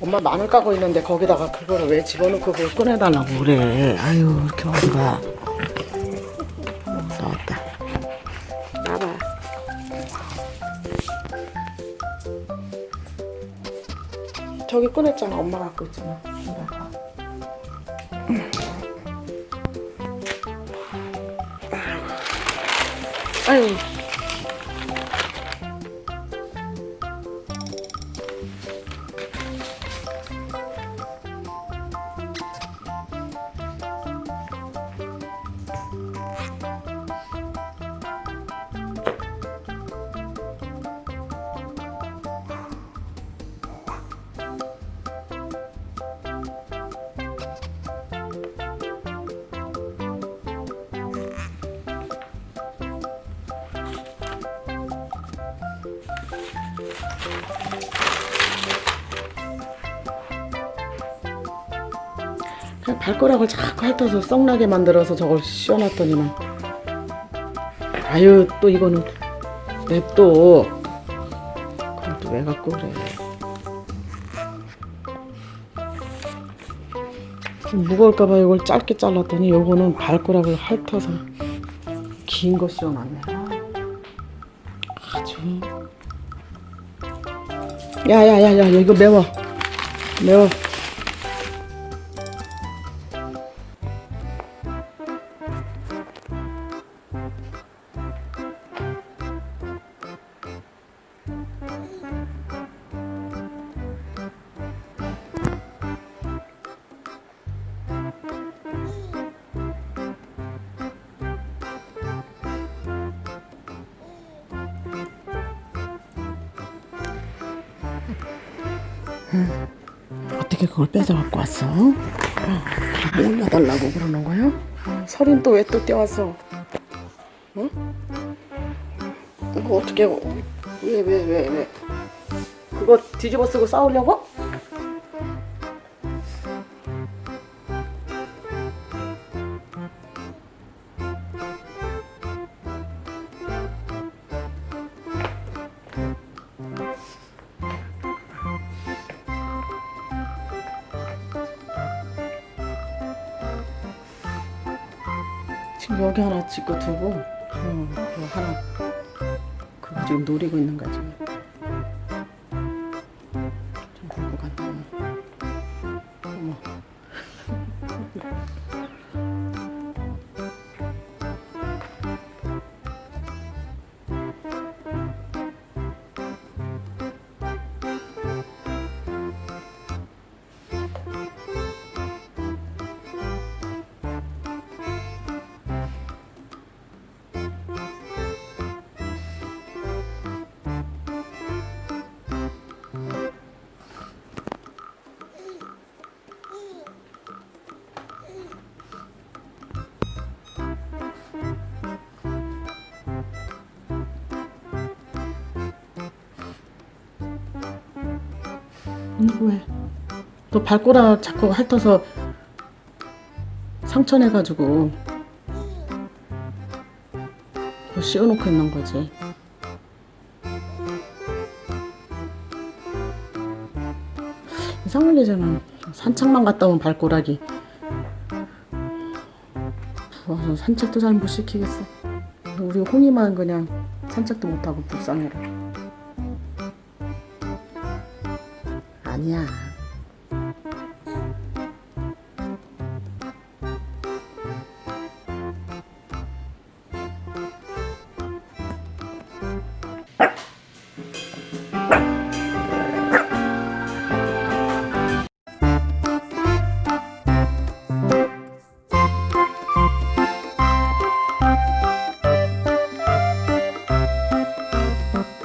엄마 마늘 까고 있는데 거기다가 그거를 왜 집어넣고 그걸 꺼내달라고 그래. 아유 이렇게 어디가. 어, 나왔다. 나봐. 저기 꺼냈잖아. 엄마 갖고 있잖아. 아유. 그냥 발가락을 자꾸 핥아서 썩나게 만들어서 저걸 씌워놨더니만. 아유 또 이거는 냅둬. 그럼 또 왜 갖고 그래? 좀 무거울까봐 이걸 짧게 잘랐더니 요거는 발가락을 핥아서 긴 거 씌워놨네. 아주 야야야야 이거 매워 매 워 어떻게 그걸 뺏어 갖고 왔어? 어, 뭐 올려달라고 그러는 거야? 어, 설인 또왜또 떼왔어? 응? 이거 어떻게 왜왜 왜 왜, 그거 뒤집어 쓰고 싸우려고? 지금 여기 하나 짓고 두고 어, 그거 하나 그거 지금 노리고 있는 거지 좀 응, 왜? 너 발가락 자꾸 핥아서 상처 내가지고 그거 씌워놓고 있는 거지. 이상한 일이잖아. 산책만 갔다 온 발가락이 부어서 산책도 잘 못 시키겠어. 우리 홍이만 그냥 산책도 못하고 불쌍해라. 아니야.